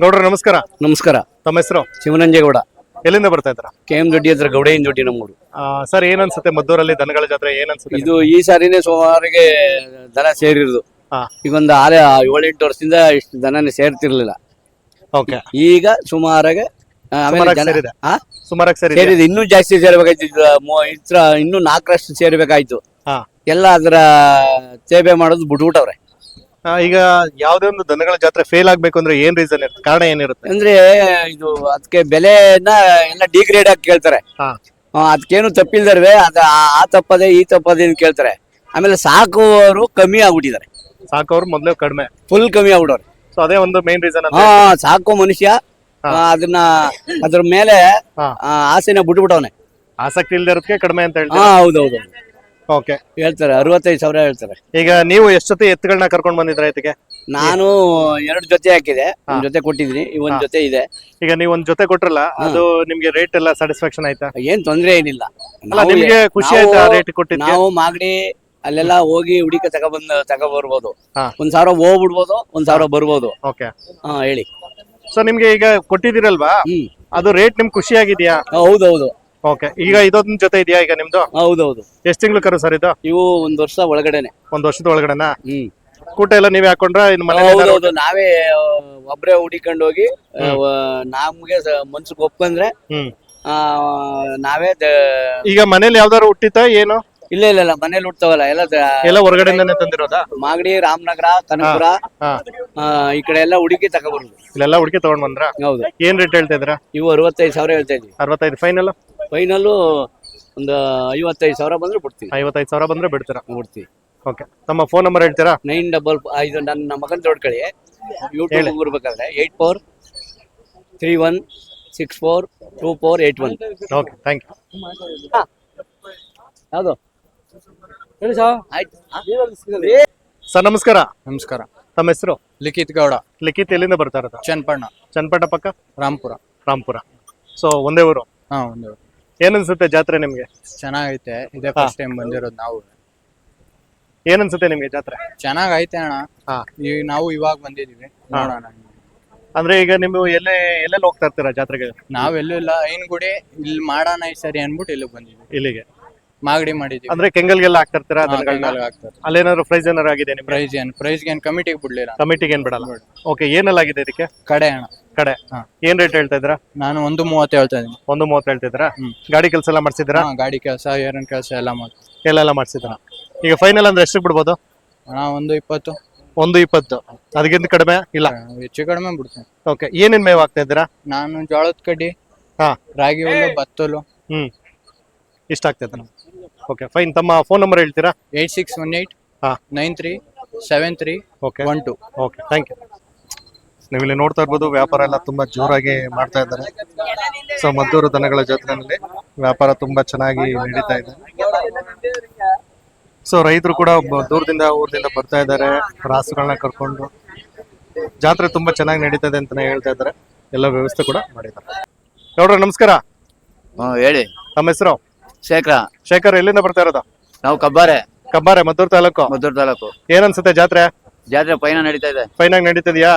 ಗೌಡ್ರ ನಮಸ್ಕಾರ. ನಮಸ್ಕಾರ. ತಮ್ಮ ಹೆಸರು? ಶಿವನಂಜೇಗೌಡ. ಎಲ್ಲಿಂದ ಬರ್ತಾ ಇದ್ರ ಕೆ ಎಂ ದೊಡ್ಡಿ ಹತ್ರ ಗೌಡೇನ್ ದೊಡ್ಡಿ ನಮ್ಮೂರು. ಸರ್ ಏನನ್ಸುತ್ತೆ ಅನ್ಸುತ್ತೆ ಮದ್ದೂರಲ್ಲಿ ದನಗಳ ಜಾತ್ರೆ ಏನ್ ಅನ್ಸುತ್ತೆ ಇದು ಈ ಸಾರಿನೇ ಸೋಮವಾರಿಗೆ ದನ ಸೇರಿರೋದು. ಹಾ. ಈಗ ಒಂದು ಆರೇ ಏಳೆಂಟು ವರ್ಷದಿಂದ ಇಷ್ಟು ದನನೇ ಸೇರ್ತಿರ್ಲಿಲ್ಲ. ಓಕೆ. ಈಗ ಸುಮಾರಾಗೆ ಆ, ಆಮೇಲೆ ಸುಮಾರಾಗಿ ಜನ- ಸೇರಿದೆ. ಆ? ಸುಮಾರಾಗಿ ಸರಿ ಸೇರಿದೆ. ಇನ್ನೂ ಜಾಸ್ತಿ ಸೇರ್ಬೇಕಾಯ್ತು. ಇದು ಮೂ- ಇತ್ರ ಇನ್ನೂ ನಾಲ್ಕರಷ್ಟು ಸೇರ್ಬೇಕಾಯ್ತು. ಹಾ. ಎಲ್ಲ ಅದರ ಸೇವೆ ಮಾಡೋದು ಬಿಟ್ಬಿಟ್ಟವ್ರೆ. ಆ, ಈಗ ಯಾವುದೇ ಒಂದು ದನಗಳ ಜಾತ್ರೆ ಫೇಲ್ ಆಗ್ಬೇಕು ಅಂದ್ರೆ ಏನ್ ರೀಸನ್ ಇರುತ್ತೆ? ಕಾರಣ ಏನಿರುತ್ತೆ ಅಂದ್ರೆ ಇದು ಅದಕ್ಕೆ ಬೆಲೆನ ಎಲ್ಲ ಡಿಗ್ರೇಡ್ ಆಗಿ ಕೇಳ್ತಾರೆ. ಹಾ. ಆ, ಅದಕ್ಕೇನು ತಪ್ಪಿಲ್ದರ್ವೆ ಅದ ಆ- ಆ ತಪ್ಪದೆ ಈ ತಪ್ಪದೆ ಅಂತ ಕೇಳ್ತಾರೆ. ಆಮೇಲೆ ಸಾಕುವವರು ಕಮ್ಮಿ ಆಗ್ಬಿಟ್ಟಿದ್ದಾರೆ. ಸಾಕೋರು ಮೊದ್ಲೇ ಕಡಿಮೆ. ಫುಲ್ ಕಮ್ಮಿ ಆಗ್ಬಿಡೋರು ಸೊ ಅದೇ ಒಂದು ಮೇನ್ ರೀಸನ್ ಅಂತ ಹಾ ಸಾಕು ಮನುಷ್ಯ ಆ, ಅದನ್ನ ಅದ್ರ ಮೇಲೆ ಹಾ. ಆ, ಆಸೆನ ಬಿಟ್ಬಿಟ್ಟವನೆ. ಆಸಕ್ತಿ ಇಲ್ದಿರೋದಕ್ಕೆ ಕಡಿಮೆ ಅಂತ ಹಾ ಹೇಳ್ತೀವಿ ಹೌದೌದು. ಓಕೆ. ಹೇಳ್ತಾರೆ ಅರವತ್ತೈದು ಸಾವಿರ ಹೇಳ್ತಾರೆ. ಈಗ ನೀವು ಎಷ್ಟು ಜೊತೆ ಎತ್ತುಗಳನ್ನ ಕರ್ಕೊಂಡ್ ಬಂದಿದ್ರ ಇದಕ್ಕೆ ನಾನು ಎರಡು ಜೊತೆ ಹಾಕಿದೆ ಒಂದ್ ಜೊತೆ ಕೊಟ್ಟಿದ್ದೀನಿ ಈ ಒಂದ್ ಜೊತೆ ಇದೆ. ಈಗ ನೀವು ಒಂದ್ ಜೊತೆ ಕೊಟ್ರಲ್ಲ ಅದು ನಿಮ್ಗೆ ರೇಟ್ ಎಲ್ಲ ಸ್ಯಾಟಿಸ್ಫ್ಯಾಕ್ಷನ್ ಆಯ್ತಾ? ಏನ್ ತೊಂದ್ರೆ ಏನಿಲ್ಲ. ಅಲ್ಲ ನಾವು- ನಿಮ್ಗೆ ಖುಷಿ ನಾವು- ಆಯ್ತಾ ರೇಟ್ ಕೊಟ್ಟಿದ್ದೆ ನಾವು ಮಾಗಡಿ ಅಲ್ಲೆಲ್ಲ ಹೋಗಿ ಹುಡುಕ ತಗೊಬಂದ್ ತಗೊಬರ್ಬೋದು. ಹಾ. ಒಂದ್ ಸಾವಿರ ಹೋಗ್ಬಿಡ್ಬೋದು ಒಂದ್ ಸಾವಿರ ಬರ್ಬೋದು. ಓಕೆ. ಹಾ ಹೇಳಿ. ಸೊ ನಿಮ್ಗೆ ಈಗ ಕೊಟ್ಟಿದಿರಲ್ವಾ ಹ್ಮ್. ಅದು ರೇಟ್ ನಿಮ್ ಖುಷಿ ಆಗಿದ್ಯಾ? ಹೌದೌದು ಓಕೆ ಈಗ ಇದೊಂದ್ ಜೊತೆ ಇದೆಯಾ ಈಗ ನಿಮ್ದು? ಹೌದೌದು. ಎಷ್ಟ್ ತಿಂಗಳು ಕರು ಸರ್ ಇದು? ಇವು ಒಂದ್ ವರ್ಷ ಒಳಗಡೆನೆ. ಒಂದ್ ವರ್ಷದ ಒಳಗಡೆನಾ? ಹ್ಮ್. ಕೂಟ ಎಲ್ಲ ನೀವೇ ಹಾಕೊಂಡ್ರ? ಇನ್ ಮನೆ ಹೌದೌದು ನಾವೇ ಒಬ್ರೆ ಹುಡಿಕೊಂಡು ಹೋಗಿ ನಮ್ಗೆ ಮನ್ಸಿಗೆ ಒಪ್ಪಂದ್ರೆ ಹ್ಮ್. ಆ, ನಾವೇ ದ- ಈಗ ಮನೇಲಿ ಯಾವ್ದಾದ್ರು ಹುಟ್ಟಿತ ಏನು? ಇಲ್ಲ ಇಲ್ಲ ಇಲ್ಲ. ಮನೇಲಿ ಹುಡ್ತಾವಲ್ಲ ಎಲ್ಲ ದ- ಎಲ್ಲ ಹೊರಗಡೆಯಿಂದಾನೆ ತಂದಿರೋದಾ? ಮಾಗಡಿ ರಾಮನಗರ ಕನಕಪುರ ಹಾ ಆ, ಈ ಕಡೆ ಎಲ್ಲ ಹುಡುಕಿ ತಗೊಬರುದು. ಇಲ್ಲೆಲ್ಲ ಹುಡುಕಿ ತಗೊಂಡ್ ಬಂದ್ರ? ಹೌದು. ಏನ್ ರೇಟ್ ಹೇಳ್ತಾ ಇದ್ರ ಇವು ಅರವತ್ತೈದು ಸಾವಿರ ಹೇಳ್ತಾ ಇದ್ವಿ ಅರವತ್ತೈದು ಫೈನಲ್ ಫೈನಲ್ಲು ಒಂದು ಐವತ್ತೈದು ಸಾವಿರ ಬಂದ್ರೆ ಬಿಡ್ತೀವಿ. ಐವತ್ತೈದು ಸಾವಿರ ಬಂದ್ರೆ ಬಿಡ್ತೀರಾ? ಬಿಡ್ತೀವಿ. ಓಕೆ. ತಮ್ಮ ಫೋನ್ ನಂಬರ್ ಹೇಳ್ತೀರಾ? ನೈನ್ ಡಬಲ್ ಇದು ನನ್ನ ಮಗನ ನೋಡ್ಕೊಳ್ಳಿ ಯೂಟ್ಯೂಬ್ ಬರ್ಬೇಕಾದ್ರೆ eight four three one six four two four eight one. Okay thank you ಯಾವುದು? ಹೇಳಿ ಸರ್ ಆಯ್ತು. ಸರ್ ನಮಸ್ಕಾರ. ನಮಸ್ಕಾರ. ತಮ್ಮ ಹೆಸರು? ಲಿಖಿತ್ ಗೌಡ. ಲಿಖಿತ್ ಎಲ್ಲಿಂದ ಬರ್ತಾ ಇರೋದು? ಚನ್ನಪಣ್ಣ ಪಕ್ಕ? ರಾಂಪುರ ರಾಂಪುರ ಸೊ ಒಂದೇ ಊರು? ಹಾಂ ಒಂದೇ ಏನ್ ಅನ್ಸುತ್ತೆ ಜಾತ್ರೆ ನಿಮ್ಗೆ? ಚೆನ್ನಾಗೈತೆ. ಇದೇ ಫಸ್ಟ್ ಟೈಮ್ ಬಂದಿರೋದು ನಾವು. ಏನನ್ಸುತ್ತೆ ನಿಮ್ಗೆ ಜಾತ್ರೆ? ಚೆನ್ನಾಗೈತೆ ಅಣ್ಣ. ಹಾ. ನಾವು ಇವಾಗ ಬಂದಿದೀವಿ ನೋಡೋಣ. ಅಂದ್ರೆ ಈಗ ನೀವು ಎಲ್ಲೇ ಎಲ್ಲೆಲ್ಲಿ ಹೋಗ್ತಾ ಇರ್ತೀರಾ ಜಾತ್ರೆಗೆ? ನಾವೆಲ್ಲೂ ಇಲ್ಲ ಐನ್ಗುಡಿ ಇಲ್ಲಿ ಮಾಡೋಣ ಈ ಸರಿ ಅನ್ಬಿಟ್ಟು ಇಲ್ಲಿಗೆ ಬಂದಿದ್ವಿ ಇಲ್ಲಿಗೆ. ಮಾಗಡಿ ಮಾಡಿದೀವಿ. ಅಂದ್ರೆ ಕೆಂಗಲ್ಗೆಲ್ಲ ಹಾಕ್ತಾ ಇರ್ತೀರಾ ಹಾಕ್ತಾರೆ ಅಲ್ಲೇನಾದ್ರು ಪ್ರೈಸ್ ಏನಾರು ಆಗಿದೆ ನಿಮ್ಗೆ? ಪ್ರೈಸ್ ಏನ್? ಪ್ರೈಸ್ ಏನ್? ಕಮಿಟಿಗೆ ಬಿಡ್ಲಿಲ್ಲ. ಕಮಿಟಿಗೆ ಏನ್ ಬಿಡಲ್ಲ? ಓಕೆ ಏನೆಲ್ಲ ಆಗಿದೆ ಇದಕ್ಕೆ? ಕಡೆ ಅಣ್ಣ. ಕಡೆ. ಹಾ. ಏನ್ ರೇಟ್ ಹೇಳ್ತಾ ಇದ್ರ ನಾನು ಒಂದು ಮೂವತ್ತು ಹೇಳ್ತಾ ಇದ್ದೀನಿ. ಒಂದು ಮೂವತ್ತು ಹೇಳ್ತಾ ಹ್ಮ್. ಗಾಡಿ ಕೆಲಸ ಎಲ್ಲ ಮಾಡ್ಸಿದ್ರಾ ಹಾ, ಗಾಡಿ ಕೆಲಸ ಏರನ್ ಕೆಲಸ ಎಲ್ಲ ಮಾಡಿ ಎಲ್ಲಾ ಮಾಡ್ಸಿದ್ರ ಈಗ ಫೈನಲ್ ಅಂದ್ರೆ ಎಷ್ಟು ಬಿಡ್ಬೋದು? ಅಣ್ಣ ಒಂದು ಇಪ್ಪತ್ತು. ಒಂದು ಇಪ್ಪತ್ತು. ಅದಕ್ಕಿಂತ ಕಡಿಮೆ ಇಲ್ಲ? ಹೆಚ್ಚು ಕಡಿಮೆ ಬಿಡ್ತೀನಿ. ಓಕೆ ಏನೇನ್ ಮೇವ್ ಆಗ್ತಾ ಇದ್ದೀರಾ? ನಾನು ಜೋಳದ ಕಡ್ಡಿ ಹಾ. ರಾಗಿ ಹುಲ್ಲು ಭತ್ತಲು ಹ್ಮ್. ಇಷ್ಟ ಆಗ್ತೈತೆ ಓಕೆ ಫೈನ್ ತಮ್ಮ ಫೋನ್ ನಂಬರ್ ಹೇಳ್ತೀರಾ? ಏಟ್ ಸಿಕ್ಸ್ ಒನ್ ಏಟ್ ಹಾ. Nine three seven three okay one two. Okay thank you ನೀವು ಇಲ್ಲಿ ನೋಡ್ತಾ ಇರ್ಬೋದು ವ್ಯಾಪಾರ ಎಲ್ಲ ತುಂಬಾ ಜೋರಾಗಿ ಮಾಡ್ತಾ ಇದ್ದಾರೆ. ಸೊ ಮದ್ದೂರು ದನಗಳ ಜಾತ್ರೆನಲ್ಲಿ ವ್ಯಾಪಾರ ತುಂಬಾ ಚೆನ್ನಾಗಿ ನಡೀತಾ ಇದೆ. ಸೊ ರೈತರು ಕೂಡ ದೂರದಿಂದ ಊರದಿಂದ ಬರ್ತಾ ಇದ್ದಾರೆ ರಾಸುಗಳನ್ನ ಕರ್ಕೊಂಡು. ಜಾತ್ರೆ ತುಂಬಾ ಚೆನ್ನಾಗಿ ನಡೀತಾ ಇದೆ ಅಂತಾನೆ ಹೇಳ್ತಾ ಇದ್ದಾರೆ. ಎಲ್ಲ ವ್ಯವಸ್ಥೆ ಕೂಡ ಮಾಡಿದ್ದಾರೆ. ನೋಡ್ರಿ ನಮಸ್ಕಾರ. ಹೇಳಿ. ತಮ್ಮ ಹೆಸರು? ಶೇಖರ. ಶೇಖರ್ ಎಲ್ಲಿಂದ ಬರ್ತಾ ಇರೋದು? ನಾವು ಕಬ್ಬಾರೆ. ಕಬ್ಬಾರೆ ಮದ್ದೂರು ತಾಲೂಕು? ಮದ್ದೂರು ತಾಲೂಕು. ಏನನ್ಸುತ್ತೆ ಜಾತ್ರೆ? ಜಾತ್ರೆ ಪೈನ ನಡೀತಾ ಇದೆ. ಫೈನಾಗ್ ನಡೀತದ್ಯಾ?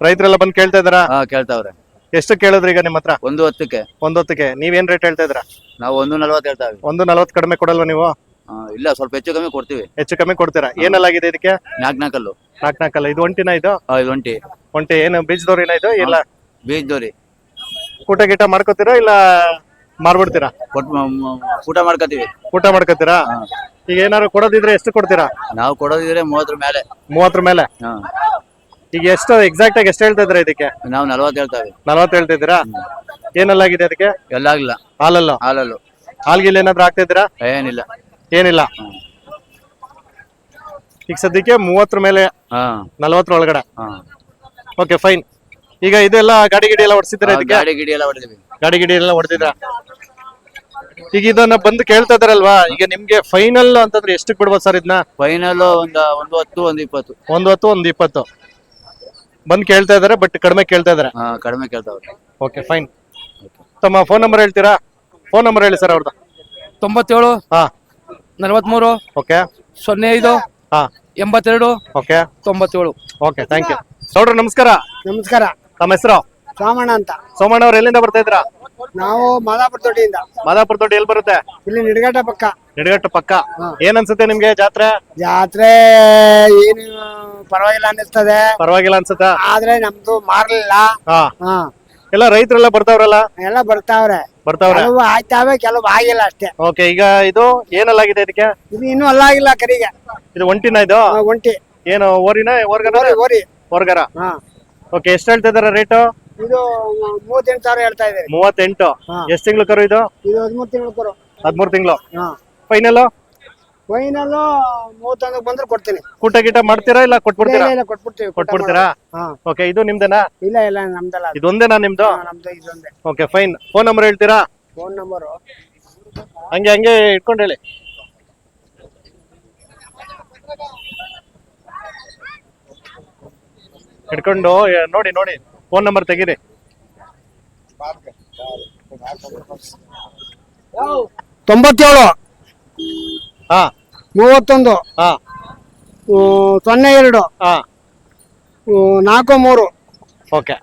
ರೈತರೆಲ್ಲ ಬಂದು ಕೇಳ್ತಾ ಇದಾರಾ ಹಾ ಕೇಳ್ತಾವ್ರೆ. ಎಷ್ಟು ಕೇಳಿದ್ರಿ ಈಗ ನಿಮ್ಮ ಹತ್ರ ಒಂದು ಹೊತ್ತಕ್ಕೆ. ನೀವ್ ನೀವೇನ್ ರೇಟ್ ಹೇಳ್ತಾ ಇದ್ರ ನಾವು ಒಂದು ನಲ್ವತ್ತು ಹೇಳ್ತಾವೆ ಒಂದು ನಲ್ವತ್ತು ಕಡಿಮೆ ಕೊಡಲ್ವಾ ನೀವು? ಇಲ್ಲ ಸ್ವಲ್ಪ ಹೆಚ್ಚು ಕಮ್ಮಿ ಕೊಡ್ತೀವಿ. ಹೆಚ್ಚು ಕಮ್ಮಿ ಕೊಡ್ತೀರಾ? ಏನಲ್ಲಾಗಿದೆ ಇದಕ್ಕೆ? ನಾಲ್ಕು ನಾಲ್ಕಲ್ಲು ನಾಲ್ಕು ನಾಲ್ಕಲ್ಲ ಇದು ಒಂಟಿನ ಇದು? ಆ, ಇದು ಒಂಟಿ. ಒಂಟಿ. ಏನು ಬೀಜದವ್ರಿನ ಇದು? ಇಲ್ಲ? ಬೀಜದವ್ರಿ ಊಟ ಗೀಟ ಮಾಡ್ಕೋತೀರಾ ಇಲ್ಲ ಮಾರ್ಬಿಡ್ತೀರಾ? ಊಟ ಮಾಡ್ಕೋತೀವಿ ಊಟ ಮಾಡ್ಕೋತೀರಾ ಈಗ ಏನಾದ್ರು ಕೊಡೋದಿದ್ರೆ ಎಷ್ಟು ಕೊಡ್ತೀರಾ? ನಾವು ಕೊಡೋದಿದ್ರೆ ಮೂವತ್ತರ ಮೇಲೆ. ಮೂವತ್ತರ ಮೇಲೆ? ಹಾ. ಈಗ ಎಷ್ಟು ಎಕ್ಸಾಕ್ಟ್ ಆಗಿ ಎಷ್ಟು ಹೇಳ್ತಾ ಇದ್ರ ಇದಕ್ಕೆ? ನಾವು ನಲ್ವತ್ತು ಹೇಳ್ತಾವೆ. ನಲ್ವತ್ತು ಹೇಳ್ತಿದ್ದೀರಾ ಏನೆಲ್ಲಾಗಿದೆ ಅದಕ್ಕೆ? ಎಲ್ಲ ಆಗಿಲ್ಲ. ಹಾಲಲ್ಲು? ಹಾಲಲ್ಲು. ಹಾಲ್ಗಿಲ್ ಏನಾದ್ರು ಹಾಕ್ತಾ ಇದ್ದೀರಾ? ಏನಿಲ್ಲ. ಏನಿಲ್ಲ. ಈಗ ಸದ್ಯಕ್ಕೆ ಮೂವತ್ತರ ಮೇಲೆ ಹಾ. ನಲ್ವತ್ತರ ಒಳಗಡೆ. ಹಾ. ಓಕೆ ಫೈನ್ ಈಗ ಇದೆಲ್ಲ ಗಾಡಿ ಗಿಡಿ ಎಲ್ಲ ಹೊಡ್ಸಿದ್ರೆ ಇದಕ್ಕೆ? ಗಾಡಿ ಗಿಡಿ ಎಲ್ಲ ಹೊಡೆದಿವಿ ಗಾಡಿ ಗಿಡಿ ಎಲ್ಲ ಹೊಡೆದಿದ್ರ ಈಗ ಇದನ್ನ ಬಂದು ಕೇಳ್ತಾ ಇದಾರಲ್ವಾ? ಈಗ ನಿಮ್ಗೆ ಫೈನಲ್ ಅಂತಂದ್ರೆ ಎಷ್ಟು ಬಿಡ್ಬೋದು ಸರ್ ಇದನ್ನ ಫೈನಲ್ ಒಂದ್ ಒಂದು ಹತ್ತು ಒಂದ್ ಇಪ್ಪತ್ತು. ಒಂದ್ ಹತ್ತು ಒಂದ್ ಇಪ್ಪತ್ತು. ಬಂದು ಕೇಳ್ತಾ ಇದಾರೆ ಬಟ್ ಕಡಿಮೆ ಕೇಳ್ತಾ ಇದಾರೆ. ಹಾ ಕಡಿಮೆ ಕೇಳ್ತಾ ಓಕೆ ಫೈನ್ ತಮ್ಮ ಫೋನ್ ನಂಬರ್ ಹೇಳ್ತೀರಾ? ಫೋನ್ ನಂಬರ್ ಹೇಳಿ ಸರ್ ಅವ್ರದ್ದು. ತೊಂಬತ್ತೇಳು ಹಾ. ನಲವತ್ಮೂರು ಓಕೆ ಸೊನ್ನೆ ಐದು ಹಾ. ಎಂಬತ್ತೆರಡು ಓಕೆ ತೊಂಬತ್ತೇಳು. ಓಕೆ ಥ್ಯಾಂಕ್ ಯು ನೋಡ್ರಿ ನಮಸ್ಕಾರ. ನಮಸ್ಕಾರ. ತಮ್ಮ ಹೆಸರು? ಸೋಮಣ್ಣ ಅಂತ. ಸೋಮಣ್ಣ ಅವ್ರು ಎಲ್ಲಿಂದ ಬರ್ತಾ ಇದ್ರ ನಾವು ಮಾದಾಪುರ ತೊಟ್ಟಿಯಿಂದ. ಮಾದಾಪುರ ತೊಟ್ಟಿ ಎಲ್ಲಿ ಬರುತ್ತೆ? ಇಲ್ಲಿ ನಿಡಗಟ್ಟ ಪಕ್ಕ. ನಿಡಗಟ್ಟ ಪಕ್ಕ. ಏನ್ ಅನ್ಸುತ್ತೆ ನಿಮ್ಗೆ ಜಾತ್ರೆ? ಜಾತ್ರೆ ಏನು ಪರವಾಗಿಲ್ಲ ಅನ್ನಿಸ್ತದೆ. ಪರವಾಗಿಲ್ಲ ಅನ್ಸುತ್ತಾ? ಆದ್ರೆ ನಮ್ದು ಮಾರ್ಲಿಲ್ಲ. ಹಾ. ಹಾ. ಎಲ್ಲ ರೈತರೆಲ್ಲ ಬರ್ತಾವ್ರಲ್ಲ? ಎಲ್ಲ ಬರ್ತಾವ್ರೆ. ಬರ್ತಾವ್ರೆ? ಕೆಲವು ಆಯ್ತಾವೆ ಕೆಲವು ಆಗಿಲ್ಲ ಅಷ್ಟೇ. ಓಕೆ ಈಗ ಇದು ಏನಲ್ಲಾಗಿದೆ ಇದಕ್ಕೆ? ಇದು ಇನ್ನೂ ಅಲ್ಲಾಗಿಲ್ಲ ಕರಿಗೆ. ಇದು ಒಂಟಿನ ಇದು? ಆ, ಒಂಟಿ. ಏನು ಓರಿನ ಓರ್ಗನ ಓರಿ ಓರಿ. ಓರ್ಗರ ಹಾ. ಓಕೆ ಎಷ್ಟು ಹೇಳ್ತಾ ಇದಾರೆ ರೇಟು? ಇದು ಮೂವತ್ತೆಂಟು ಸಾವಿರ ಹೇಳ್ತಾ ಇದ್ದಾರೆ. ಮೂವತ್ತೆಂಟು. ಹಾ. ಎಷ್ಟು ತಿಂಗಳು ಕರು ಇದು? ಇದು ಹದಿಮೂರು ತಿಂಗಳು ಕೊರು. ಹದಿಮೂರು ತಿಂಗಳು. ಹಾ. ಫೈನಲ್ ಫೈನಲ್ ಮೂವತ್ತೊಂದಕ್ಕೆ ಬಂದ್ರೆ ಕೊಡ್ತೀನಿ. ಕೂಟ ಗೀಟ ಮಾಡ್ತೀರಾ ಇಲ್ಲ ಇಲ್ಲ ಕೊಟ್ಬಿಡ್ತೀರಾ? ಇಲ್ಲ, ಇಲ್ಲ ಕೊಟ್ಬಿಡ್ತೀವಿ. ಕೊಟ್ಟ ಕೊಟ್ಬಿಡ್ತೀರಾ? ಹಾ. ಓಕೆ ಇದು ನಿಮ್ದೇನಾ? ಇಲ್ಲ ಇಲ್ಲ ನಮ್ದಲ್ಲ ಅದು. ಇದೊಂದೇನಾ ನಿಮ್ದು? ಹಾ, ನಮ್ದು ಇದೊಂದೇ. ಓಕೆ ಫೈನ್ ಫೋನ್ ನಂಬರ್ ಹೇಳ್ತೀರಾ? ಫೋನ್ ನಂಬರ್ ಹಂಗೆ ಹಂಗೆ ಇಟ್ಕೊಂಡು ಹೇಳಿ. ಏ, ನೋಡಿ ನೋಡಿ. ಫೋನ್ ನಂಬರ್ ತೆಗೀರಿ. ತೊಂಬತ್ತೇಳು. ಹಾ. ಮೂವತ್ತೊಂದು. ಹಾ. ಹ್ಮ್, ಸೊನ್ನೆ ಎರಡು. ಹಾ. ಹ್ಮ್, ನಾಲ್ಕು ಮೂರು. ಓಕೆ.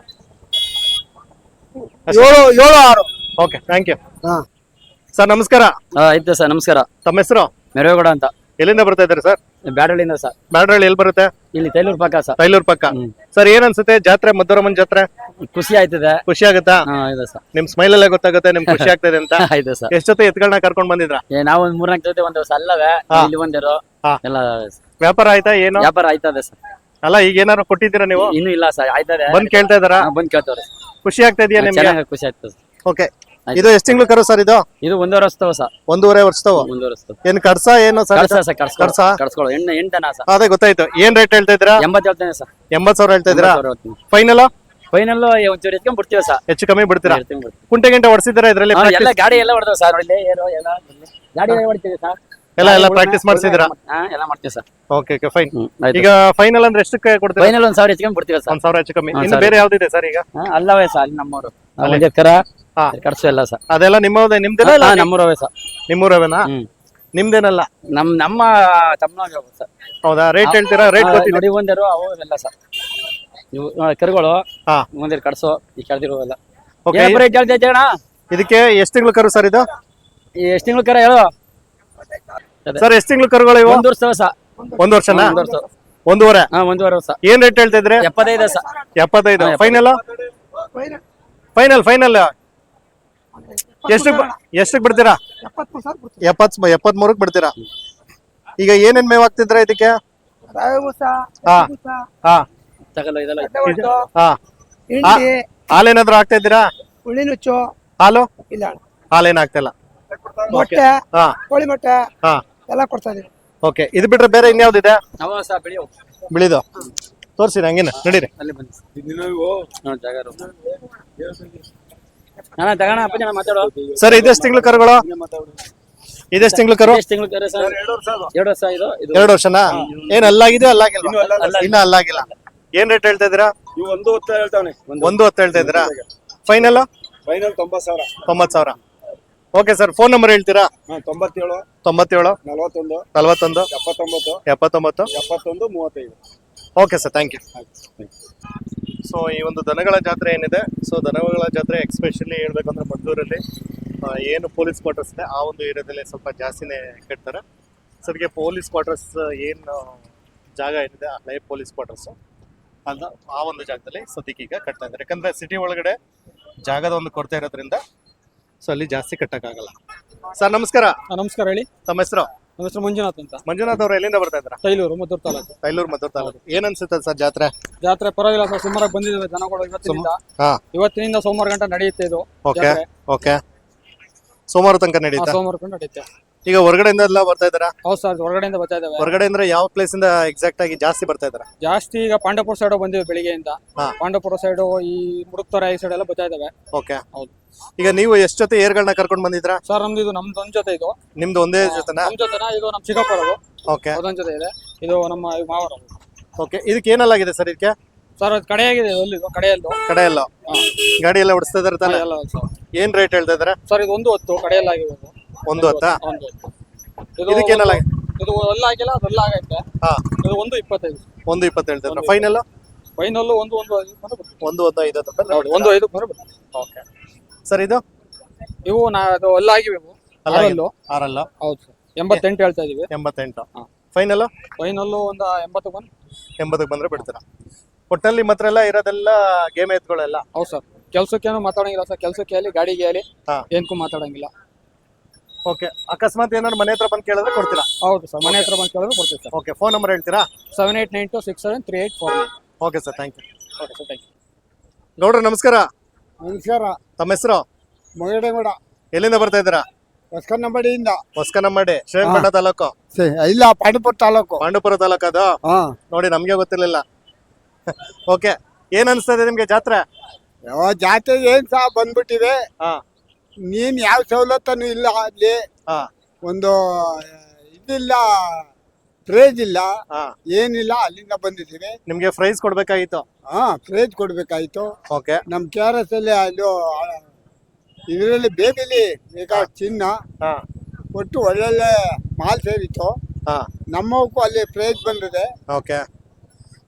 ಏಳು ಏಳು ಆರು. ಓಕೆ ಥ್ಯಾಂಕ್ ಯು ಹಾ. ಸರ್ ನಮಸ್ಕಾರ. ಐತೆ ಸರ್ ನಮಸ್ಕಾರ. ತಮ್ಮ ಹೆಸರು? ಮೆರವೇಗೌಡ ಅಂತ. ಎಲ್ಲಿಂದ ಬರ್ತಾ ಇದ್ದಾರೆ ಸರ್? ಬ್ಯಾಡಳಿಂದ ಸರ್. ಬ್ಯಾಡ್ರಳ್ಳಿ ಎಲ್ಲಿ ಬರುತ್ತೆ? ಇಲ್ಲಿ ತೈಲೂರು ಪಕ್ಕ ಸರ್. ತೈಲೂರು ಪಕ್ಕ. ಸರ್ ಏನ್ ಅನ್ಸುತ್ತೆ? ಜಾತ್ರೆ ಮದ್ದೂರಮ್ಮನ್ ಜಾತ್ರೆ? ಖುಷಿ ಆಯ್ತದೆ. ಖುಷಿ ಆಗುತ್ತಾ? ಹಾ ಇದೆ ಸರ್. ನಿಮ್ ಸ್ಮೈಲ್ ಅಲ್ಲೇ ಗೊತ್ತಾಗುತ್ತೆ ನಿಮ್ ಖುಷಿ ಆಗ್ತದೆ ಅಂತ. ಆಯ್ತು ಸರ್. ಎಷ್ಟ್ ಜೊತೆ ಎತ್ಗಳನ್ನ ಕರ್ಕೊಂಡ್ ಬಂದಿದ್ರ? ಏ ನಾವು ಒಂದ್ ಮೂರ್ನಾಲ್ಕು ಜೊತೆ ಒಂದು ಅಲ್ಲವೇ? ಹಾ. ಇಲ್ಲಿ ಬಂದಿರೋ ಹಾ. ಎಲ್ಲ ವ್ಯಾಪಾರ ಆಯ್ತಾ ಏನು? ವ್ಯಾಪಾರ ಆಯ್ತದೆ ಸರ್. ಅಲ್ಲ ಈಗ ಏನಾರು ಕೊಟ್ಟಿದ್ದೀರಾ ನೀವು? ಇನ್ನು ಇಲ್ಲ ಸರ್ ಆಯ್ತದೆ. ಬಂದ್ ಕೇಳ್ತಾ ಇದಾರಾ? ಹಾ, ಬಂದ್ ಕೇಳ್ತವ್ರೆ. ಖುಷಿ ಆಗ್ತಾ ಇದೆಯಾ ನಿಮ್ಗೆ? ಚೆನ್ನಾಗಿ ಖುಷಿ ಆಯ್ತದೆ ಓಕೆ. ಇದು ಎಷ್ಟು ತಿಂಗಳು ಕರು ಸರ್ ಇದು? ಇದು ಒಂದೂವರೆ ವರ್ಷ ಸರ್. ಒಂದೂವರೆ ವರ್ಷದವು? ಒಂದೂವರೆ ವರ್ಷದವ. ಏನ್ ಕಡ್ಸ ಏನು ಸರ್ ಕಳ್ಸ ಸರ್ ಕಳ್ಸ್ಕೊಳ ಕಡ್ಸಾ? ಕಳ್ಸ್ಕೊಳ ಎಣ್ಣೆ ಎಂಟನ ಸರ್. ಅದೇ ಗೊತ್ತಾಯ್ತು. ಏನ್ ರೇಟ್ ಹೇಳ್ತಾ ಇದ್ದೀರಾ? ಎಂಬತ್ತು ಹೇಳ್ತೇನೆ ಸರ್. ಸಾವಿರ ಹೇಳ್ತಾ ಇದ್ದೀರಾ? ಫೈನಲ್ ಫೈನಲ್ ಒಂಚೂರು ಎತ್ಕೊಂಡ್ ಬಿಡ್ತೀವಿ ಸರ್. ಹೆಚ್ಚು ಕಮ್ಮಿ ಬಿಡ್ತೀರಾ. ಕುಂಟೆ ಗಂಟೆ ಹೊಡ್ಸಿದ್ದೀರಾ ಇದ್ರಲ್ಲಿ ಎಲ್ಲ ಗಾಡಿ ಎಲ್ಲ ಹೊಡೆದ ಸರ್. ಇಲ್ಲಿ ಏನು ಎಲ್ಲ. ಗಾಡಿ ಹೊಡಿತೀವಿ ಸರ್. ಎಲ್ಲ ಎಲ್ಲ ಪ್ರಾಕ್ಟೀಸ್ ಮಾಡ್ಸಿದ್ದೀರಾ? ಹಾ ಎಲ್ಲ ಮಾಡ್ತೀವಿ ಸರ್. ಓಕೆ ಓಕೆ ಫೈನ್ ಹ್ಮ್ ಆಯ್ತು. ಈಗ ಫೈನಲ್ ಅಂದ್ರೆ ಎಷ್ಟಕ್ಕೆ ಕೊಡ್ತೀರಾ? ಫೈನಲ್ ಒಂದ್ ಸಾವಿರ ಎತ್ಕೊಂಡ್ ಬಿಡ್ತೀವಿ ಸರ್. ಒಂದ್ ಸಾವಿರ ಹೆಚ್ಚು ಕಮ್ಮಿ. ಇನ್ನು. ಬೇರೆ ಯಾವ್ದಿದೆ ಸರ್ ಈಗ? ಹಾ, ಅಲ್ಲವೇ ಸರ್ ಅಲ್ಲಿ ನಮ್ಮೂರು. ಅಲ್ಲಿ? ಕರ ಹಾ. ಕಟ್ಸು ಎಲ್ಲ ಸರ್. ಅದೆಲ್ಲ ನಿಮ್ಮದೇ ನಿಮ್ದೆಲ್ಲ ಹಾ, ನಮ್ಮೂರವೇ ಸರ್. ನಿಮ್ಮೂರವೇನಾ? ಹ್ಮ್. ನಿಮ್ದೇನಲ್ಲ? ನಮ್ ನಮ್ಮ ತಮ್ಮನಾಗ ಸರ್. ಹೌದಾ? ರೇಟ್ ಹೇಳ್ತೀರಾ? ರೇಟ್ ಗೊತ್ತಿಲ್ಲ ನೋಡಿ ಒಂದೇರು ಅವು ಎಲ್ಲ ಸರ್. ಇವು ಆ, ಕರುಗಳು. ಹಾ. ಒಂದೇರು ಕಟ್ಸು ಈ ಕೆಳದಿರುವೆಲ್ಲ ಓಕೆ ರೇಟ್ ಹೇಳ್ತಾ ಇದ್ದೀಯ ಅಣ್ಣ? ಇದಕ್ಕೆ ಎಷ್ಟು ತಿಂಗಳು ಕರು ಸರ್ ಇದು? ಎಷ್ಟು ತಿಂಗಳು ಕರ ಹೇಳು? ಸರ್ ಎಷ್ಟು ತಿಂಗಳು ಕರುಗಳು ಇವು? ಒಂದ್ ವರ್ಷ ಸರ್ ಒಂದ್ ವರ್ಷನಾ? ಒಂದು ವರ್ಷ. ಒಂದೂವರೆ? ಹಾ ಒಂದೂವರೆ ವರ್ಷ. ಏನ್ ರೇಟ್ ಹೇಳ್ತಾ ಇದ್ರೆ? ಎಪ್ಪತ್ತೈದು ಸರ್. ಎಪ್ಪತ್ತೈದು. ಫೈನಲ್ ಫೈನಲ್ ಫೈನಲ್ ಎಷ್ಟು ಎಷ್ಟಕ್ಕೆ ಬಿಡ್ತೀರಾ? ಎಪ್ಪತ್ ಎಪ್ಪತ್ ಮೂರಕ್ಕೆ ಬಿಡ್ತೀರಾ? ಈಗ ಏನೇನ್ ಮೇವ್ ಹಾಕ್ತಿದ್ರ ಇದಕ್ಕೆ? ಹಾ. ಹಾ. ತಗಲ್ಲ ಇದೆಲ್ಲ ಹಾ. ಆ- ಹಾಲೇನಾದ್ರೂ ಹಾಕ್ತಾ ಇದ್ದೀರಾ ಹುಳಿ ನುಚ್ಚು. ಹಾಲು? ಇಲ್ಲ. ಹಾಲೇನ್ ಆಗ್ತಿಲ್ಲ ಮೊಟ್ಟೆ. ಹಾ. ಕೋಳಿ ಮೊಟ್ಟೆ. ಹಾ. ಎಲ್ಲ ಕೊಡ್ತಾ ಇದೀವಿ. ಓಕೆ ಇದು ಬಿಟ್ರೆ ಬೇರೆ ಇನ್ಯಾವ್ದಿದೆ ಇದೆ? ಬಿಳಿದು? ತೋರಿಸಿ ಹಂಗೇನ ನಡೀರಿ. ಅಲ್ಲಿ ಬನ್ನಿ. ಹಾ ಜಾಗ ಅಣ್ಣ ತಗೋಣ ಅಪ್ಪ ಜನ ಮಾತಾಡೋ? ಸರ್ ಇದೆಷ್ಟು ತಿಂಗಳು ಕರುಗಳು? ಇದೆಷ್ಟು ತಿಂಗಳು ಕರು? ಎಷ್ಟು ತಿಂಗಳು ಕರೆ ಸರ್? ಎರಡು ವರ್ಷ ಇದು. ಇದು ಎರಡು ವರ್ಷನಾ? ಏನ್ ಅಲ್ಲಾಗಿದೆ ಅಲ್ಲಾಗಿಲ್ಲ ಇನ್ನ ಅಲ್ಲಾಗಿಲ್ಲ. ಏನ್ ರೇಟ್ ಹೇಳ್ತಾ ಇದ್ದೀರಾ? ಇವು ಒಂದು ಹೊತ್ತು ಹೇಳ್ತಾವನೆ. ಒಂದು ಹೊತ್ತು ಹೇಳ್ತಾ ಇದ್ದೀರಾ? ಫೈನಲ್ ಫೈನಲ್ ತೊಂಬತ್ತು ಸಾವಿರ. ತೊಂಬತ್ ಸಾವಿರ. ಓಕೆ ಸರ್ ಫೋನ್ ನಂಬರ್ ಹೇಳ್ತೀರಾ? ತೊಂಬತ್ತೇಳು. ತೊಂಬತ್ತೇಳು? ನಲವತ್ತೊಂದು. ನಲವತ್ತೊಂದು? ಎಪ್ಪತ್ತೊಂಬತ್ತು. ಎಪ್ಪತ್ತೊಂಬತ್ತು? ಎಪ್ಪತ್ತೊಂದು ಮೂವತ್ತೈದು. Okay sir thank you so ಈ ಒಂದು ದನಗಳ ಜಾತ್ರೆ ಏನಿದೆ? ಸೊ ದನಗಳ ಜಾತ್ರೆ ಎಕ್ಸ್ಪೆಷಲಿ ಹೇಳ್ಬೇಕಂದ್ರೆ ಮದ್ದೂರಲ್ಲಿ ಏನು ಪೊಲೀಸ್ ಕ್ವಾರ್ಟರ್ಸ್ ಇದೆ ಆ ಒಂದು ಏರಿಯಾದಲ್ಲಿ ಸ್ವಲ್ಪ ಜಾಸ್ತಿನೇ ಕಟ್ತಾರೆ ಅದಕ್ಕೆ ಪೊಲೀಸ್ ಕ್ವಾರ್ಟರ್ಸ್ ಏನು ಜಾಗ ಏನಿದೆ ಹಳೆ ಪೊಲೀಸ್ ಕ್ವಾರ್ಟರ್ಸ್ ಅದು ಆ ಒಂದು ಜಾಗದಲ್ಲಿ ಸದ್ಯಕ್ಕೆ ಈಗ ಕಟ್ತಾ ಇದ್ದಾರೆ. ಯಾಕಂದರೆ ಸಿಟಿ ಒಳಗಡೆ ಜಾಗದ ಒಂದು ಕೊರತೆ ಇರೋದ್ರಿಂದ ಸೊ ಅಲ್ಲಿ ಜಾಸ್ತಿ ಕಟ್ಟಕ್ಕಾಗಲ್ಲ. ಸರ್ ನಮಸ್ಕಾರ. ನಮಸ್ಕಾರ ಹೇಳಿ. ತಮ್ಮ ಹೆಸರು? ನಮ್ಮ ಹೆಸರು ಮಂಜುನಾಥ್ ಅಂತ. ಮಂಜುನಾಥ್ ಅವರು ಎಲ್ಲಿಂದ ಬರ್ತಾ ಇದ್ರ ತೈಲೂರು ಮದ್ದೂರು ತಾಲೂಕು. ತೈಲೂರು ಮದ್ದೂರು ತಾಲೂಕು. ಏನ್ ಅನ್ಸುತ್ತೆ ಸರ್ ಜಾತ್ರೆ? ಜಾತ್ರೆ ಪರವಾಗಿಲ್ಲ ಸರ್ ಸುಮಾರಾಗಿ ಬಂದಿದ್ದಾರೆ ಜನಗಳು ಇವತ್ತಿನಿಂದ. ಹಾ. ಇವತ್ತಿನಿಂದ ಸೋಮವಾರ ಗಂಟೆ ನಡೆಯುತ್ತೆ ಇದು ಓಕೆ ಜಾತ್ರೆ. ಓಕೆ ಸೋಮವಾರ ತನಕ ನಡೆಯುತ್ತೆ? ನಡೀತಾ ಸೋಮವಾರ ತನಕ ನಡೆಯುತ್ತೆ. ಈಗ ಹೊರಗಡೆಯಿಂದ ಎಲ್ಲ ಬರ್ತಾ ಇದಾರ ಹೌದು ಸರ್ ಹೊರಗಡೆಯಿಂದ ಬರ್ತಾ ಇದ್ದಾವೆ. ಹೊರಗಡೆ ಅಂದ್ರೆ ಯಾವ ಪ್ಲೇಸ್ ಇಂದ ಎಕ್ಸಾಕ್ಟ್ ಆಗಿ ಜಾಸ್ತಿ ಬರ್ತಾ ಇದಾರ ಜಾಸ್ತಿ ಈಗ ಪಾಂಡವಪುರ ಸೈಡ್ ಬಂದಿವೆ ಬೆಳಿಗ್ಗೆಯಿಂದ. ಹಾ. ಪಾಂಡವಪುರ ಸೈಡ್ ಈ ಮುಡುಕ್ತರ ಈ ಸೈಡ್ ಎಲ್ಲ ಬರ್ತಾ ಇದಾವೆ ಓಕೆ ಹೌದು. ಈಗ ನೀವು ಎಷ್ಟು ಜೊತೆ ಏರ್ಗಳನ್ನ ಕರ್ಕೊಂಡ್ ಬಂದಿದ್ರ ಸರ್ ನಮ್ದು ಇದು ನಮ್ದು ಒಂದ್ ಜೊತೆ ಇದು. ನಿಮ್ದು ಒಂದೇ ಜೊತೆನಾ? ನಮ್ ಜೊತೆನ? ಇದು ನಮ್ ಚಿಕ್ಕಪ್ಪರದು. ಓಕೆ ಅದೊಂದ್ ಜೊತೆ ಇದೆ. ಇದು ನಮ್ಮ ಮಾವರ ಓಕೆ ಇದಕ್ಕೆ ಏನಲ್ಲಾಗಿದೆ ಸರ್ ಇದಕ್ಕೆ? ಸರ್ ಅದು ಕಡೆಯಾಗಿದೆ ಇದು? ಕಡೆಯಲ್ಲು. ಕಡೆ ಎಲ್ಲ. ಗಾಡಿ ಎಲ್ಲ ಓಡಿಸ್ತಾ ಇದಾರೆ ತಾನೆ? ಎಲ್ಲ ಸರ್. ಏನ್ ರೇಟ್ ಹೇಳ್ತಾ ಇದಾರೆ ಸರ್ ಇದು ಒಂದು ಹೊತ್ತು ಕಡೆಯಲ್ಲಾಗಿರೋದು. ಒಂದು ಹೊತ್ತಾ? ಒಂದು ಇದು ಇದು ಅಲ್ಲಾಗಿಲ್ಲ ಅದು ಹಾ. ಇದು ಒಂದು ಇಪ್ಪತ್ತೈದು. ಒಂದು ಇಪ್ಪತ್ತು ಹೇಳ್ತಾ ಇದ್ರ ಫೈನಲ್ ಫೈನಲ್ ಒಂದು ಒಂದು ಐದು ಬಂದ್ರೆ. ಒಂದು ಒಂದು ಐದು ಹೌದು, ಒಂದು ಐದು ಬಂದ್ರೆ. ಓಕೆ. ಸರ್ ಇದು? ಇವು ನಾ ಅದು ಅಲ್ಲಾಗಿವೆ ಇವು. ಅಲ್ಲಾಗಿದೆ. ಆರಲ್ಲು. ಆರಲ್ಲ? ಹೌದು ಸರ್. ಎಂಬತ್ತೆಂಟು ಹೇಳ್ತಾ ಇದೀವಿ. ಎಂಬತ್ತೆಂಟು. ಹಾ. ಫೈನಲ್ ಫೈನಲ್ಲು ಒಂದು ಎಂಬತ್ತು ಬಂದು. ಎಂಬತ್ತಕ್ಕೆ ಬಂದ್ರೆ ಬಿಡ್ತೀರಾ? ಒಟ್ಟಲ್ಲಿ ಮಾತ್ರ ಎಲ್ಲ ಇರೋದೆಲ್ಲ ಗೇಮ್ ಎತ್ಗಳೆಲ್ಲ? ಹೌದು ಸರ್. ಕೆಲ್ಸಕ್ಕೇನು ಮಾತಾಡಂಗಿಲ್ಲ ಸರ್. ಕೆಲ್ಸಕ್ಕೆ ಆಗಲಿ ಗಾಡಿಗೆ ಆಗಲಿ ಹಾ. ಏನಕ್ಕೂ ಮಾತಾಡಂಗಿಲ್ಲ. ಓಕೆ ಅಕಸ್ಮಾತ್ ಏನಾದ್ರು ಮನೆ ಹತ್ರ ಬಂದು ಕೇಳಿದ್ರೆ ಕೊಡ್ತೀರಾ? ಹೌದು ಸರ್ ಮನೆ ಹತ್ರ ಬಂದು ಕೇಳಿದ್ರೆ ಕೊಡ್ತೀವಿ ಸರ್. ಓಕೆ ಫೋನ್ ನಂಬರ್ ಹೇಳ್ತೀರಾ? Seven eight nine two six seven three eight four okay sir thank you okay sir thank you ನೋಡ್ರಿ ನಮಸ್ಕಾರ. ನಮಸ್ಕಾರ. ತಮ್ಮ ಹೆಸರು? ಮೊಗಡೆಗೌಡ ಎಲ್ಲಿಂದ ಬರ್ತಾ ಇದ್ದೀರಾ? ಹೊಸ್ಕನ್ನಂಬಡಿಯಿಂದ ಹೊಸ್ಕನಮ್ಮಡಿ ಶ್ರೀರಂಗಪಟ್ಟಣ ತಾಲೂಕು. ಇಲ್ಲ ಪಾಂಡುಪುರ ತಾಲೂಕು. ಪಾಂಡುಪುರ ತಾಲೂಕು ಅದು? ಹಾ. ನೋಡಿ ನಮಗೆ ಗೊತ್ತಿರ್ಲಿಲ್ಲ. ಓಕೆ ಏನ್ ಅನ್ಸ್ತದೆ ನಿಮ್ಗೆ ಜಾತ್ರೆ? ಯಾವ ಜಾತ್ರೆ ಏನ್ ಸಹ ಬಂದ್ಬಿಟ್ಟಿದೆ. ಹಾ. ನೀನ್ ಯಾವ ಸವಲತ್ತನು ಇಲ್ಲ ಅಲ್ಲಿ ಹಾ. ಒಂದು ಇದಿಲ್ಲ ಪ್ರೇಜ್ ಇಲ್ಲ ಹಾ. ಏನಿಲ್ಲ ಅಲ್ಲಿಂದ ಬಂದಿದ್ದೀವಿ. ನಿಮ್ಗೆ ಪ್ರೈಸ್ ಕೊಡ್ಬೇಕಾಗಿತ್ತು? ಹಾ ಪ್ರೇಜ್ ಕೊಡ್ಬೇಕಾಯ್ತು ಓಕೆ ನಮ್ ಕೆ ಆರ್ ಎಸ್ ಅಲ್ಲಿ ಅಲ್ಲಿ ಇದರಲ್ಲಿ ಬೇಬಿಲಿ ಈಗ ಚಿನ್ನ ಹಾ. ಒಟ್ಟು ಒಳ್ಳೊಳ್ಳೆ ಮಾಲ್ ಸೇರಿತ್ತು. ಹಾ. ನಮ್ಮವಕ್ಕೂ ಅಲ್ಲಿ ಪ್ರೇಜ್ ಬಂದಿದೆ. ಓಕೆ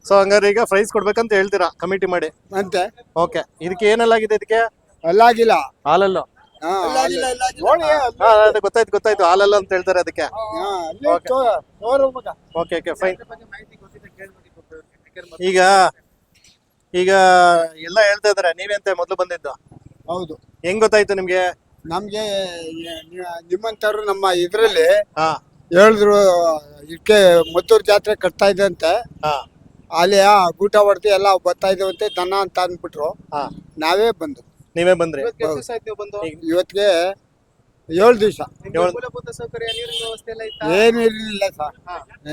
ಸೊ ಹಂಗಾರೆ ಈಗ ಪ್ರೈಸ್ ಕೊಡ್ಬೇಕಂತ ಹೇಳ್ತೀರಾ? ಕಮಿಟಿ ಮಾಡಿ. ಅಂತೆ. ಓಕೆ ಇದಕ್ಕೆ ಏನೆಲ್ಲಾಗಿದೆ ಇದಕ್ಕೆ? ಅಲ್ಲಾಗಿಲ್ಲ. ಹಾಲಲ್ಲು. ಹಾ, ಅಲ್ಲಿ- ನೋಡಿ, ಅಲ್ಲಿ- ಗೊತ್ತಾಯ್ತು ಗೊತ್ತಾಯ್ತು. ಹಾಲಲ್ಲ ಅಂತ ಹೇಳ್ತಾರೆ ಅದಕ್ಕೆ. ಹಾ, ಓಕೆ. Okay okay fine. ಈಗ ಈಗ ಎಲ್ಲ ಹೇಳ್ತಾ ಇದಾರೆ ನೀವೆಂತ ಮೊದಲು ಬಂದಿದ್ದು? ಹೌದು. ಹೆಂಗ್ ಗೊತ್ತಾಯ್ತು ನಿಮ್ಗೆ? ನಮ್ಗೆ ನಿಮ್ಮಂತರು ನಿಮ್ಮಂತವ್ರು ನಮ್ಮ ಇದ್ರಲ್ಲಿ ಹಾ. ಹೇಳಿದ್ರು ಇದಕ್ಕೆ ಮದ್ದೂರು ಜಾತ್ರೆ ಕಟ್ತಾ ಇದೆ ಅಂತ. ಹಾ. ಅಲ್ಲಿ ಆ ಗೂಟ ಹೊಡೆದು ಎಲ್ಲ ಬರ್ತಾ ಇದ್ದೇವಂತೆ ದನ ಅಂತ ಅಂದ್ಬಿಟ್ರು. ಹಾ. ನಾವೇ ಬಂದು. ನೀವೇ ಬಂದ್ರಿ. ಇವತ್ತಿಗೆ ಏಳು ದಿವಸ. ಏಳ್- ಏನು ಇರಲಿಲ್ಲ ಸರ್.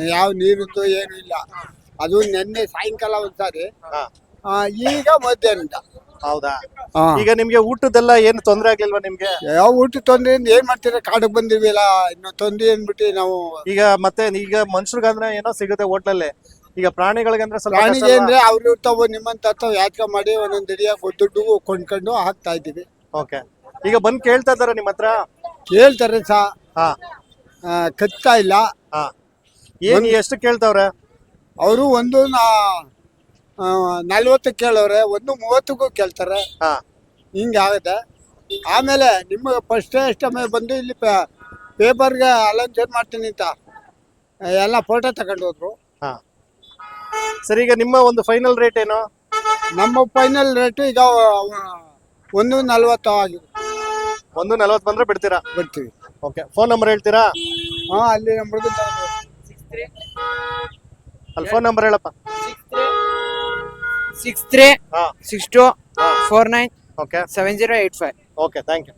ಯಾವ ನೀರಿದ್ದು ಏನು ಇಲ್ಲ. ಅದು ನಿನ್ನೆ ಸಾಯಂಕಾಲ ಒಂದ್ಸಾರಿ. ಹಾ. ಆ, ಈಗ ಮಧ್ಯಾಹ್ನದ ಹೌದಾ? ಹಾ. ಈಗ ನಿಮ್ಗೆ ಊಟದೆಲ್ಲ ಏನು ತೊಂದ್ರೆ ಆಗ್ಲಿಲ್ವಾ ನಿಮ್ಗೆ? ಯಾವ ಊಟ ತೊಂದ್ರೆ ಏನ್ ಮಾಡ್ತೀರಾ? ಕಾಡಕ್ ಬಂದಿವಿಲ್ಲ ಇನ್ನು ತೊಂದ್ರೆ ಅಂದ್ಬಿಟ್ಟು ನಾವು ಈಗ ಮತ್ತೆ ಈಗ ಮನುಷ್ಯರಿಗಂದ್ರೆ ಏನೋ ಸಿಗುತ್ತೆ ಹೋಟ್ಲಲ್ಲಿ. ಈಗ ಪ್ರಾಣಿಗಳಿಗಂದ್ರೆ ಸ್ವಲ್ಪ ಪ್ರಾಣಿಗೆ ಅಂದ್ರೆ ಅವ್ರು ಇರ್ತಾವ ನಿಮ್ಮಂತ ಯಾತ್ರ ಮಾಡಿ ಒಂದೊಂದ್ ಹಿಡಿಯಾಗ ದುಡ್ಡು ಕೊಂಡ್ಕೊಂಡು ಹಾಕ್ತಾ ಇದೀವಿ ಓಕೆ. ಈಗ ಬಂದ್ ಕೇಳ್ತಾ ಇದಾರೆ ನಿಮ್ ಹತ್ರ? ಕೇಳ್ತಾರೆ ಸಾ. ಹಾ. ಕಚ್ತಾ ಇಲ್ಲ. ಹಾ. ಏನ್ ಎಷ್ಟು ಕೇಳ್ತಾವ್ರೆ? ಅವರು ಒಂದು ನಲ್ವತ್ತು ಕೇಳವ್ರೆ ಒಂದು ಮೂವತ್ತಕ್ಕೂ ಕೇಳ್ತಾರೆ. ಹಾ. ಹಿಂಗಾಗುತ್ತೆ ಆಮೇಲೆ ನಿಮಗೆ ಫಸ್ಟ್ ಅಷ್ಟಮೇ ಬಂದು ಇಲ್ಲಿ ಪೇಪರ್ಗೆ ಅಲಂಕಾರ ಮಾಡ್ತೀನಿ ಅಂತ. ಎಲ್ಲ ಫೋಟೋ ತಗೊಂಡು ಹೋದ್ರು. ಹಾ. ಸರಿ ಈಗ ನಿಮ್ಮ ಒಂದು ಫೈನಲ್ ರೇಟ್ ಏನು? ನಮ್ಮ ಫೈನಲ್ ರೇಟ್ ಈಗ ಒಂದು ನಲ್ವತ್ತು ಆಗಿದೆ. ಒಂದು ನಲ್ವತ್ತು ಬಂದ್ರೆ ಬಿಡ್ತೀರಾ? ಬಿಡ್ತೀವಿ. ಓಕೆ ಫೋನ್ ನಂಬರ್ ಹೇಳ್ತೀರಾ? ಹಾ ಅಲ್ಲಿ ನಮ್ದು ಅಲ್ಲಿ ಫೋನ್ ನಂಬರ್ ಹೇಳಪ್ಪ. ಸಿಕ್ಸ್ ತ್ರೀ ಹಾ. Six two four nine okay seven zero eight five. Okay thank you